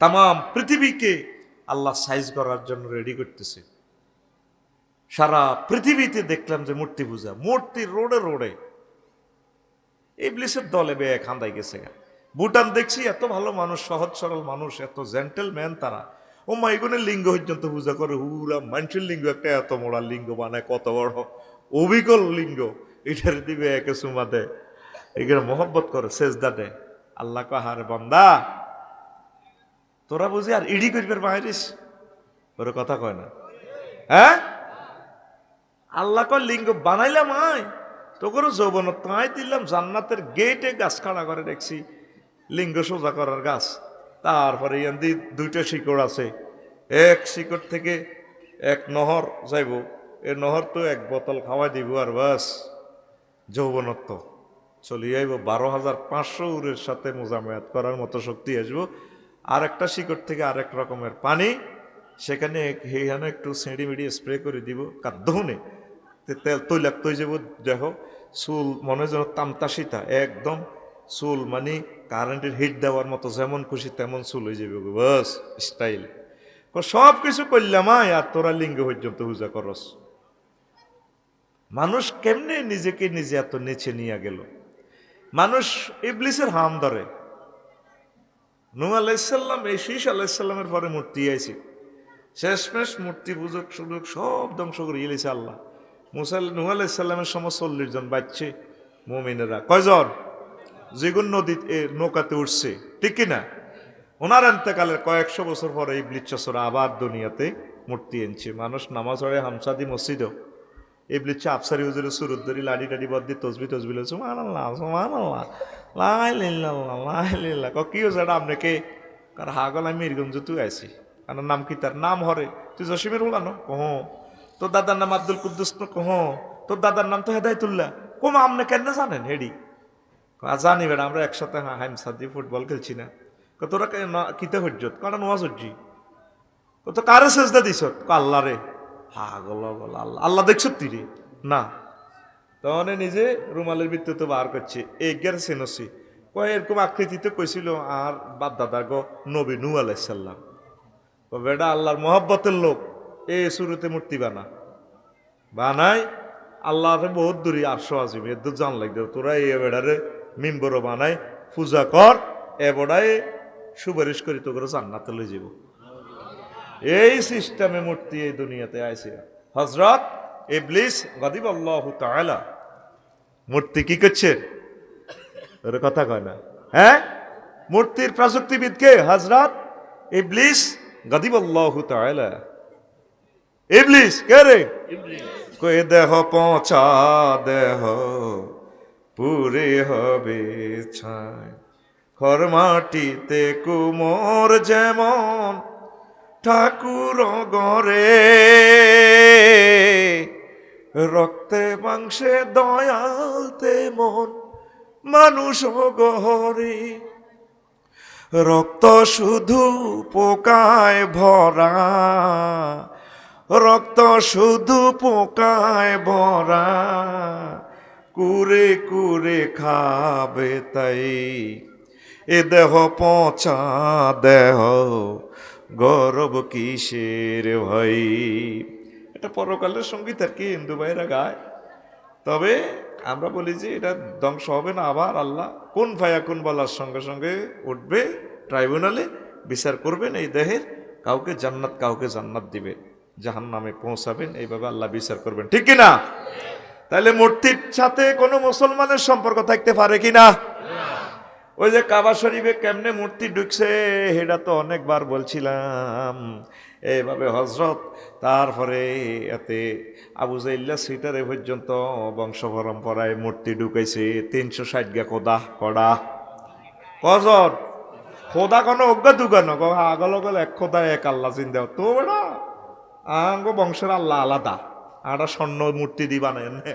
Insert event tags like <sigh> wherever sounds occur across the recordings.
তাম পৃথিবীকে আল্লাহ সাইজ করার জন্য রেডি করতেছে। সারা পৃথিবীতে দেখলাম যে মূর্তি পূজা, মূর্তি রোডে রোডে। ইবলিসের দলে বেয়ে খান্দাই গেছে ভুটান দেখছি, এত ভালো মানুষ, সহজ সরল মানুষ, এত জেন্টেলম্যান তারা। ও মা লিঙ্গ পর্যন্ত পূজা করে, হুরা, মানুষের লিঙ্গ একটা এত মোড়া লিঙ্গ বানায়, কত বড় অবিকল লিঙ্গ। এটার দিবে একে সুমা দেয় এগুলো মোহব্বত করে, সেজদা দেয়। আল্লাহ কাহারে বন্দা তোরা বুঝি আর ইডি করিবার বাইরিস ওর কথা কয় না। হ্যাঁ? আল্লাহ কয়, লিঙ্গ বানাইলাম, আয়। তোকেরও যৌবন তাই দিলাম, জান্নাতের গেটে গাছ খাড়া করে দেখছি লিঙ্গ সোজা করার গাছ। তারপরে ইয়ান্দি দুইটা শিকড় আছে। এক শিকড় থেকে এক নহর যাইব। এ নহর তো এক বোতল খাওয়াই দিব আর বাস। যৌবনত্ব। চলিয়ে আইব। বারো হাজার পাঁচশো উরের সাথে মোজামেয়াত করার মতো শক্তি আসব। আর একটা শিকড় থেকে আরেক রকমের পানি, সেখানে সেইখানে একটু সেঁড়ি মিড়ি স্প্রে করে দিব কাদ্দহনে তেল তৈলাক্ত হয়ে যাব। দেখো, চুল মনে যেন তামতাসিতা, একদম চুল মানে কারেন্টের হিট দেওয়ার মতো যেমন খুশি তেমন চুল হয়ে যাবে বাস স্টাইল সব কিছু করলাম আর তোরা লিঙ্গ পর্যন্ত পূজা করস। মানুষ কেমনে নিজেকে নিজে এত নিচে নিয়ে গেল? মানুষ ইবলিসের হাম ধরে। নু আলাইসাল্লাম এই শীষ আলাইসাল্লামের পরে মূর্তি আইছে। শেষমেশ মূর্তি পূজক সুযোগ সব ধ্বংস করে গেলেছে আল্লাহ। মুসাল নু আলাইসাল্লামের সময় চল্লিশ জন বাচ্চে মোমিনেরা। কয়জন? যেগুন নদী এ, নৌকাতে উঠছে। ঠিক কিনা ওনার এন্তেকালের কয়েকশো বছর পরে এই ব্লিচ্ছরা আবার দুনিয়াতে মূর্তি এনেছে। মানুষ নামাজ পড়ে হামসাদি মসজিদও। এই ব্লিচ্ছে আফসারি হুজুরের সুরুদ্দরি লাডি টাডি বদ্দি তসবি তসবি লো সুমান আল্লাহ সুমান আল্লাহ লাই লিল্লাহ লাই লিল্লাহ ক কি হয়েছে এটা আপনাকে কার হাগল আমি মিরগঞ্জ তুই আইছি। কারণ নাম কি তার? নাম হরে। তুই জসিমের উলানো কহ। তোর দাদার নাম আব্দুল কুদ্দুস কহ। তোর দাদার নাম তো হেদায়তুল্লাহ। কম আপনি কেন জানেন হেডি? জানি বেড়া, আমরা একসাথে হ্যাঁ হাইম সাদি ফুটবল খেলছি না। তোরা কিতে হজ্জত? কারণ নোয়াজ হজ্জি তো কারে সেজদা দিছ? আল্লাহ রে। পাগল আল্লাহ আল্লাহ দেখছ তুই রে। না। তখন নিজে রুমালের ভিত্তিতে বার করছে। এগের সেনসি। কয় এরকম আকৃতিতে কইছিল, আর বাপ দাদা গো, নবী নু আলাইসাল্লাম বেটা, আল্লাহর মোহব্বতের লোক। এ শুরুতে মূর্তি বানা। বানাই আল্লাহর বহুত দূরে আটশো আজিম। এর দূর জান লাগবে। তোরা এ বেড়ারে মিম্বর বানাই পূজা কর। এ বেড়ায় সুপারিশ করি তো করে জান্নাতে লই যাব এই সিস্টেমে মূর্তি এই দুনিয়াতে আইছে। হজরত ইবলিস গদিব আল্লাহ তাআলা মূর্তি কি করছে? ওর কথা কয় না। হ্যাঁ? মূর্তির প্রযুক্তিবিদ কে? হজরত ইবলিস গদিব আল্লাহ তাআলা। ইবলিস কে রে? কয়ে দেহ পৌঁছা দেহ পুরে হবে ছাই। খর মাটিতে কুমোর যেমন ঠাকুর গরে। রক্তে, মাংসে, দয়ালতে মন, মানুষ গহরে। রক্ত শুধু পোকায় ভরা। রক্ত শুধু পোকায় ভরা। কুরে কুরে খাবে তাই। এ দেহ পচা দেহ গৌরব কিসের ভাই এটা পরকালের সংগীত আর কি, হিন্দু ভাইরা গায়। তবে আমরা বলি যে এটা ধ্বংস হবে না আবার আল্লাহ কোন ভাইয়া কোন বলার সঙ্গে সঙ্গে উঠবে, ট্রাইব্যুনালে বিচার করবেন এই দেহের, কাউকে জান্নাত কাউকে জান্নাত দিবে জাহান নামে পৌঁছাবেন, এইভাবে আল্লাহ বিচার করবেন। ঠিক কিনা তাহলে মূর্তির সাথে কোনো মুসলমানের সম্পর্ক থাকতে পারে কিনা ওই যে কাবা শরীফে কেমনে মূর্তি ঢুকছে, সেটা তো অনেকবার বলছিলাম। এইভাবে হজরত তারপরে এতে আবু জাইল্লা সিটারে পর্যন্ত বংশ পরম্পরায় মূর্তি ঢুকাইছে তিনশো ষাট গা কোদা কড়া কজন খোদা কোনো অজ্ঞা দুগানো আগল আগল এক খোদা, এক আল্লাহ চিন্তা তো বেড়া আঙ্গ বংশের আল্লাহ আলাদা, আটা স্বর্ণ মূর্তি দিবা এনে।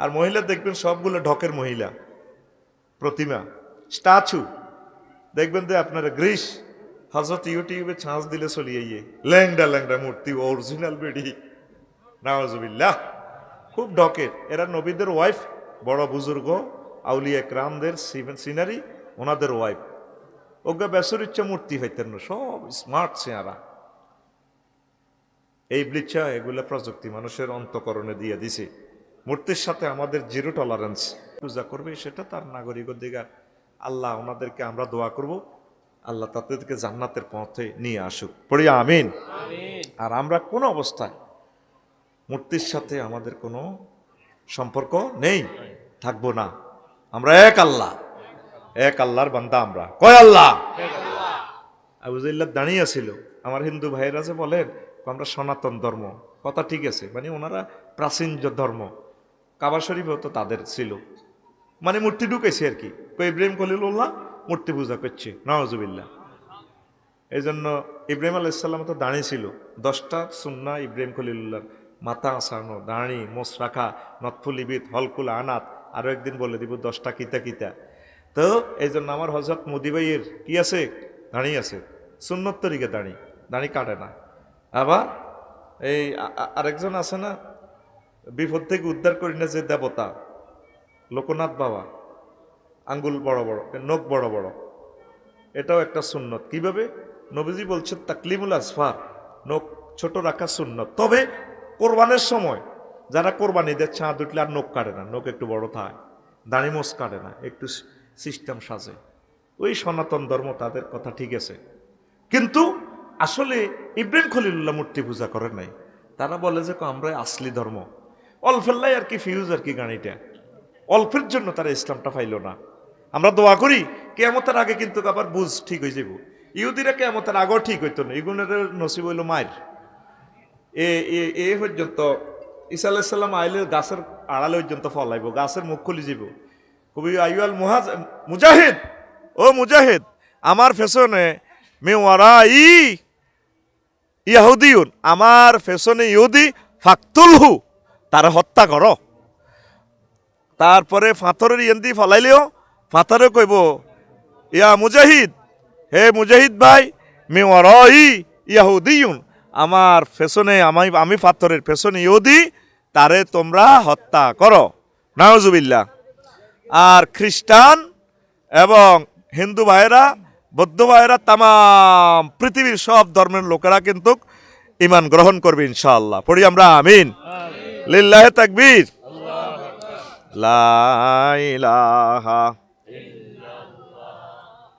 আর মহিলা দেখবেন সবগুলো ঢকের মহিলা, প্রতিমা। স্ট্যাচু। দেখবেন যে আপনারা গ্রিস হজরত ইউটিউবে ছাঁচ দিলে চলিয়ে ইয়ে ল্যাংডা ল্যাংডা মূর্তি অরিজিনাল বেডি। নওয়াজবিল্লাহ খুব ঢকের এরা নবীদের ওয়াইফ বড় বুজুর্গ, আউলিয়া ক্রামদের সিনারি ওনাদের ওয়াইফ ওগা বেসর ইচ্ছা মূর্তি হইতেন না, সব স্মার্ট চেয়ারা এই ব্লিচা এগুলো প্রযুক্তি মানুষের অন্তকরণে দিয়ে দিছে। মূর্তির সাথে আমাদের জিরো টলারেন্স পূজা করবে, সেটা তার নাগরিক অধিকার। আল্লাহ ওনাদেরকে আমরা দোয়া করব। আল্লাহ তাদেরকে জান্নাতের পথে নিয়ে আসুক। পড়ি আমিন। আর আমরা কোন অবস্থায় মূর্তির সাথে আমাদের কোনো সম্পর্ক নেই? থাকব না। আমরা এক আল্লাহ। এক আল্লাহর বান্দা আমরা। কয় আল্লাহ? আবুজাইল্লাহ দাঁড়িয়ে ছিল। আমার হিন্দু ভাইয়েরা যে বলেন আমরা সনাতন ধর্ম। কথা ঠিক আছে। মানে ওনারা প্রাচীন ধর্ম। কাবা শরীফও তো তাদের ছিল। মানে মূর্তি ঢুকেছে আর কি। ইব্রাহিম খলিলুল্লাহ? মূর্তি পূজা করছে নওয়াজুবিল্লাহ এই জন্য ইব্রাহিম আলাইসাল্লাম তো দাঁড়িয়ে ছিল। দশটা সুন্না ইব্রাহিম খলিলুল্লাহর মাথা আসানো দাঁড়ি মোস রাখা নথফুলিবিদ হলকুল আনাত আরও একদিন বলে দিব দশটা কিতা কিতা। তো এই জন্য আমার হজরত মোদি ভাইয়ের কি আছে? দাঁড়িয়ে আছে। সুন্নত তরিকে দাঁড়ি দাঁড়ি কাটে না। আবার এই আরেকজন আছে না, বিপদ থেকে উদ্ধার করি না যে দেবতা, লোকনাথ বাবা। আঙ্গুল বড় বড়, নখ বড় বড়। এটাও একটা সুন্নত। কীভাবে? নবীজি বলছেন, তাকলিমুল আসফার। নখ ছোট রাখা সুন্নত। তবে কোরবানের সময় যারা কোরবানি দেয়, চাঁদ উঠলে আর নখ কাটে না। নখ একটু বড় থাকে দাড়ি মোস কাটে না, একটু সিস্টেম সাজে। ওই সনাতন ধর্ম তাদের কথা ঠিক আছে। কিন্তু আসলে ইব্রাহিম খলিলুল্লাহ মূর্তি পূজা করেন নাই। তারা বলে যে আমরা আসলি ধর্ম। অল্পেল্লাই আর কি, ফিউজ আর কি গাড়িটা অল্পের জন্য তারা ইসলামটা পাইল না। আমরা দোয়া করি, কেয়ামতের আগে কিন্তু আবার বুঝ ঠিক হয়ে যাব ইহুদিরা কেয়ামতের আগেও ঠিক হইতো না ইগুনের নসিব হইল মায়ের। এ এ পর্যন্ত ঈসা আলাইসাল্লাম আইলে গাছের আড়ালে পর্যন্ত ফলাইব গাছের মুখ খুলি যাব কবি আইয়াল মুহাজ, মুজাহিদ, ও মুজাহিদ, আমার ফেশনে মে ওয়ারা ই ইয়াহুদিউন, আমার ফেশনে ইহুদি ফাকতুলহু, তার হত্যা করো। তারপরে ফাঁথরের ইয়েন্দি ফলাইলেও ফাঁথরে কইব, ইয়া মুজাহিদ, হে মুজাহিদ ভাই, মে ওয়ারাই ইয়াহুদিউন আমার ফেশনে আমি আমি পাথরের ফেশনে ইহুদি, তারে তোমরা হত্যা করো। নাওজুবিল্লাহ আর খ্রিস্টান এবং হিন্দু ভাইয়েরা, বৌদ্ধ ভাইয়েরা তাম পৃথিবীর সব ধর্মের লোকেরা কিন্তু ইমান গ্রহণ করবে ইনশাআল্লাহ। পড়ি আমরা, আমিন। লিল্লাহ তাকবীর। লা ইলাহা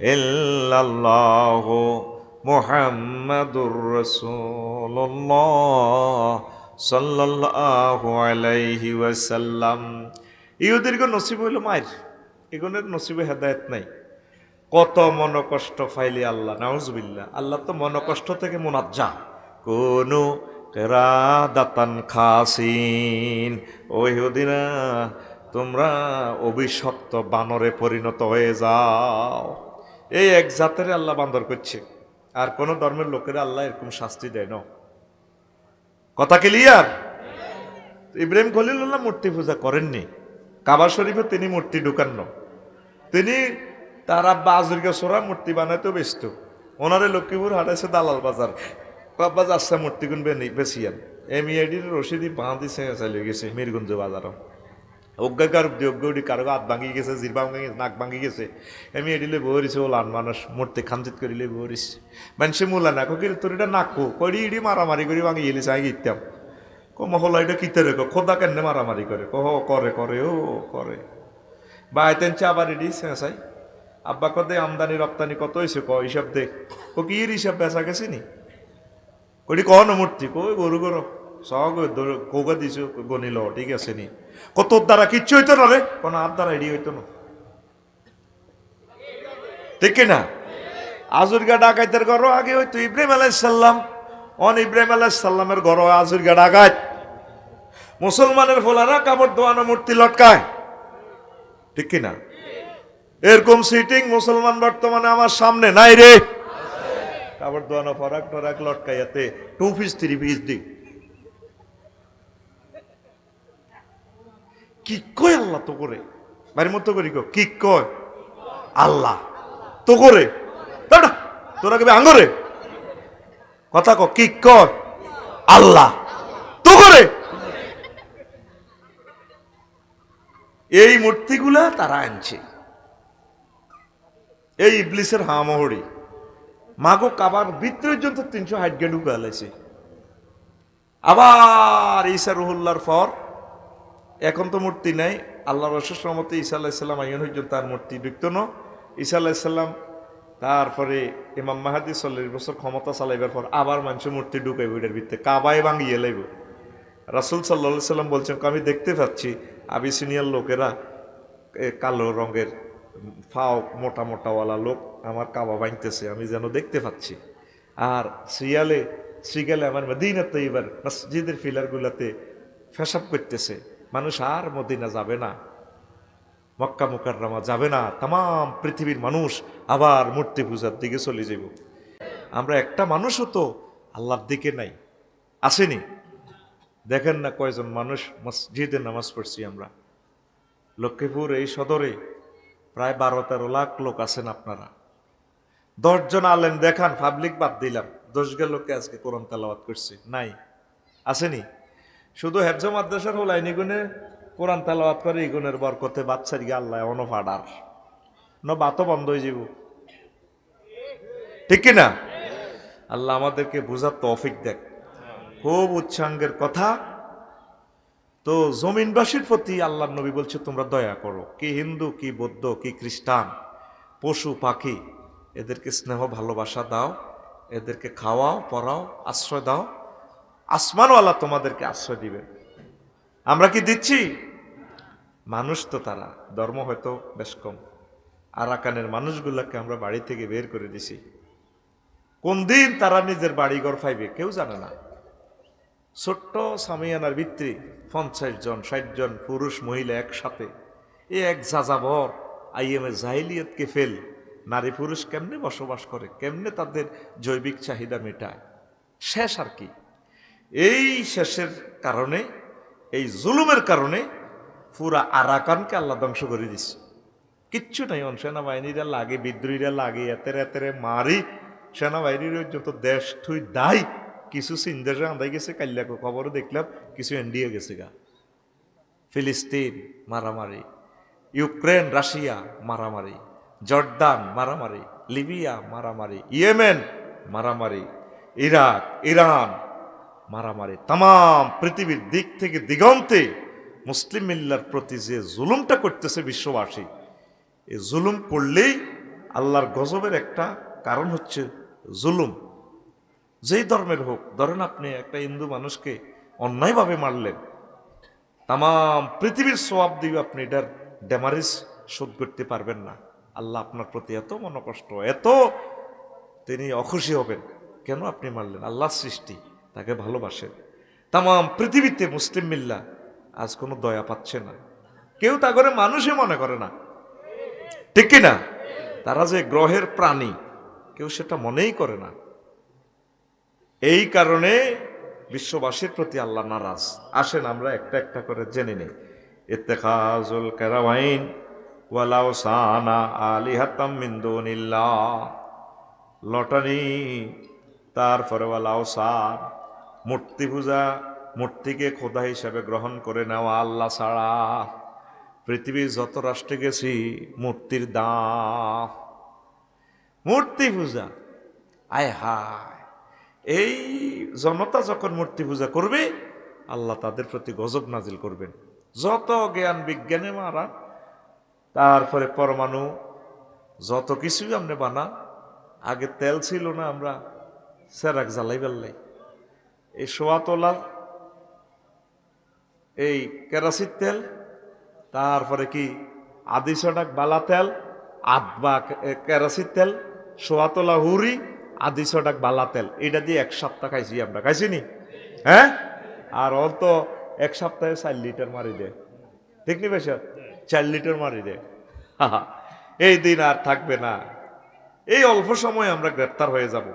ইল্লাল্লাহ মুহাম্মাদুর রাসূলুল্লাহ সাল্লাল্লাহু আলাইহি ওয়াসাল্লাম। ইহুদিরকে নসিব হইল মায়ের। এগুলোর নসিবে হেদায়েত নাই। কত মন কষ্ট ফাইলি আল্লাহ নাউজবিল্লা আল্লাহ তো মন কষ্ট থেকে মোনাজ্জা। কোনো দাতান খাসিন। ও ইহুদিনা তোমরা অভিশপ্ত বানরে পরিণত হয়ে যাও। এই এক জাতের আল্লাহ বান্দর করছে। আর কোন ধর্মের লোকেরা আল্লাহ এরকম শাস্তি দেয় না। কথা ক্লিয়ার ইব্রাহিম খলিলুল্লাহ মূর্তি পূজা করেননি। কাবা শরীফে তিনি মূর্তি ঢুকান না। তিনি তার আব্বা আজুরকে সোরা মূর্তি বানাইতে ব্যস্ত। ওনারে লক্ষ্মীপুর হাটাইছে দালাল বাজার। বাবা যাচ্ছে মূর্তি গুণ বেশিয়ান এম ইআইডির রশিদি বাঁ দিছে চালিয়ে গেছে মিরগঞ্জ বাজারও। অজ্ঞাকার অজ্ঞি কারও হাত ভাঙি গেছে জিরবা ভাঙি নাক ভাঙি গেছে। আমি এডিলে বহরিছে, ও লান মানুষ মূর্তি খামজিত করিলে বহরিস মানুষে মূলা না কিরে তোর এটা নাকো। কড়ি ইডি মারামারি করি ভাঙি এলিস আগে ইত্যাম ক মহলা এটা কিতে রে খোদা কেন মারামারি করে? কহ করে করে, ও, করে। বা আইতেন চা আবার এডি চেঁচাই আব্বা কদে আমদানি, রপ্তানি কত হয়েছে ক? হিসাব দে। ও কি হিসাব বেচা গেছে নি? কই কহ না মূর্তি? কই গরু গরু? সব কোগা দিছো গনিল ঠিক আছে নি। কত দ্বারা কিচ্ছু হইতো না রে? কোন আর দ্বারা এডি হইতো না। ঠিক না আজুরগা ডাকাইতের ঘর আগে হইতো ইব্রাহিম আলাইসাল্লাম অন ইব্রাহিম আলাইসাল্লামের ঘর আজুরগা ডাকাত। মুসলমানের ফোলারা কাপড় দোয়ানো মূর্তি লটকায়। ঠিক কি না এরকম সিটিং মুসলমান বর্তমানে আমার সামনে নাই রে। আবার দোয়ানো ফরাক টরাক লটকাইয়াতে। টু পিস থ্রি পিস দি। কি কয় আল্লাহ তো করে? বাড়ির মতো করি কো কয় আল্লাহ তো করে। তোরা কবি আঙ্গরে? কথা ক কি কয় আল্লাহ তো করে। এই মূর্তিগুলা তারা আনছে। এই ইবলিসের হামহড়ি। মাগো কাবার ভিতরের জন্য তিনশো হাইট গে ঢুকে আলাইছে আবার ঈসা রুহুল্লার পর এখন তো মূর্তি নাই। আল্লাহ রসুর মতে ঈসা আলাহিসাল্লাম আইন হইজন তার মূর্তি ঢুকতো না ঈসা আলাহিসাল্লাম তারপরে ইমাম মাহাদি চল্লিশ বছর ক্ষমতা চালাইবার পর আবার মানুষের মূর্তি ঢুকাইব এটার ভিত্তে কাবায় ভাঙিয়ে লাইব। রাসুল সাল্লা সাল্লাম বলছেন, আমি দেখতে পাচ্ছি আবিসিনিয়ার লোকেরা কালো রঙের ফাও মোটা মোটাওয়ালা লোক আমার কাবা ভাঙতেছে, আমি যেন দেখতে পাচ্ছি। আর সিয়ালে শ্রীগালে আমার মদিনাতে এবার মসজিদের ফিলারগুলাতে ফেসাব করতেছে। মানুষ আর মদিনা যাবে না। মক্কা মুকাররামা যাবে না। তাম পৃথিবীর মানুষ আবার মূর্তি পূজার দিকে চলে যাব আমরা একটা মানুষও তো আল্লাহর দিকে নাই, আসেনি। দেখেন না কয়জন মানুষ মসজিদে নামাজ পড়ছি আমরা। লক্ষ্মীপুর এই সদরে প্রায় বারো তেরো লাখ লোক আছেন আপনারা। দশজন আলেন দেখান পাবলিক বাদ দিলাম। দশ গেল লোককে আজকে কোরআন তেলাওয়াত করছে। নাই, আসেনি। শুধু হেফজ মাদ্রাসার হল আইনি গুণে কোরআন তেলাওয়াত করে এই গুণের বরকতে বাচ্চার গিয়ে আল্লাহ অন ফাডার ন বাতও বন্ধ হয়ে যাব ঠিক কি না আল্লাহ আমাদেরকে বোঝার তৌফিক দেখ। খুব উচ্চাঙ্গের কথা। তো জমিনবাসীর প্রতি আল্লাহ নবী বলছে, তোমরা দয়া করো। কি হিন্দু, কি বৌদ্ধ, কি খ্রিস্টান, পশু, পাখি, এদেরকে স্নেহ, ভালোবাসা দাও। এদেরকে খাওয়াও, পড়াও, আশ্রয় দাও। আসমানওয়ালা তোমাদেরকে আশ্রয় দিবে। আমরা কি দিচ্ছি? মানুষ তো তারা, ধর্ম হয়তো বেশ কম। আরাকানের মানুষগুলাকে আমরা বাড়ি থেকে বের করে দিছি। কোন দিন তারা নিজের বাড়ি বাড়িঘর পাইবে কেউ জানে না। ছোট্ট সামিয়ানার ভিত্তি পঞ্চাশ জন, ষাট জন পুরুষ, মহিলা একসাথে। এ এক যাযাবর আইএমএ জাহিলিয়তকে ফেল, নারী পুরুষ কেমনে বসবাস করে, কেমনে তাদের জৈবিক চাহিদা মেটায়? শেষ আর কি। এই শেষের কারণে, এই জুলুমের কারণে পুরা আরাকানকে আল্লাহ ধ্বংস করে দিচ্ছে কিচ্ছু নাই, অন সেনাবাহিনীরা লাগে, বিদ্রোহীরা লাগে, এতেরে এতেরে মারি, সেনাবাহিনীর যত দেশ থুই দায় কিছু সিন্দেশে আন্দাই গেছে কাল্যাকো খবর দেখলাম, কিছু এন্ডিয়ে গেছে গা। ফিলিস্তিন, মারামারি, ইউক্রেন, রাশিয়া, মারামারি, জর্দান, মারামারি, লিবিয়া, মারামারি, ইয়েমেন, মারামারি, ইরাক, ইরান মারামারি তাম পৃথিবীর দিক থেকে দিগন্তে মুসলিম মিল্লার প্রতি যে জুলুমটা করতেছে বিশ্ববাসী এই জুলুম করলেই আল্লাহর গজবের একটা কারণ হচ্ছে জুলুম। যেই ধর্মের হোক, ধরেন আপনি একটা হিন্দু মানুষকে অন্যায়ভাবে মারলেন তাম পৃথিবীর সোয়াব দিয়ে আপনি এটার ড্যামারিজ শোধ করতে পারবেন না। আল্লাহ আপনার প্রতি এত মনকষ্ট, এত তিনি অখুশি হবেন, কেন আপনি মারলেন? আল্লাহ সৃষ্টি। তাকে ভালোবাসে। তাম পৃথিবীতে মুসলিম মিল্লা আজ কোনো দয়া পাচ্ছে না। কেউ তা করে মানুষই মনে করে না। ঠিক কি না? তারা যে গ্রহের প্রাণী, কেউ সেটা মনেই করে না। এই কারণে বিশ্ববাসীর প্রতি আল্লাহ নারাজ। আসেন আমরা একটা একটা করে জেনে নিই। ইত্তেখাজুল কেরাওয়াইন ওয়ালাও সানা আলিহাতাম মিন্দুনিল্লাহ লটানি, তারপরে ওয়ালাও সান। মূর্তি পূজা মূর্তিকে খোদা হিসাবে গ্রহণ করে নেওয়া আল্লাহ ছাড়া। পৃথিবীর যত রাষ্ট্রে গেছি, মূর্তির দাম। মূর্তি পূজা, আয় হায়। এই জনতা যখন মূর্তি পূজা করবে, আল্লাহ তাদের প্রতি গজব নাজিল করবেন। যত জ্ঞান বিজ্ঞানে মারা, তারপরে পরমাণু, যত কিছুই আপনি বানা আগে তেল ছিল না আমরা, সেরাক জ্বালাই বেললাই এই সোয়াতলা, এই কেরাসির তেল, তারপরে কি আদি সডাক বালা তেল আধবা কেরাসির তেল, সোয়াতলা হুরি আদি সডাক বালা তেল। এটা দিয়ে এক সপ্তাহ খাইছি আমরা। খাইছি নি? হ্যাঁ? আর ওর তো এক সপ্তাহে চার লিটার মারি দেয়। ঠিক নি বেশ? চার লিটার মারি দেয়। <laughs> এই দিন আর থাকবে না। এই অল্প সময় আমরা গ্রেপ্তার হয়ে যাব।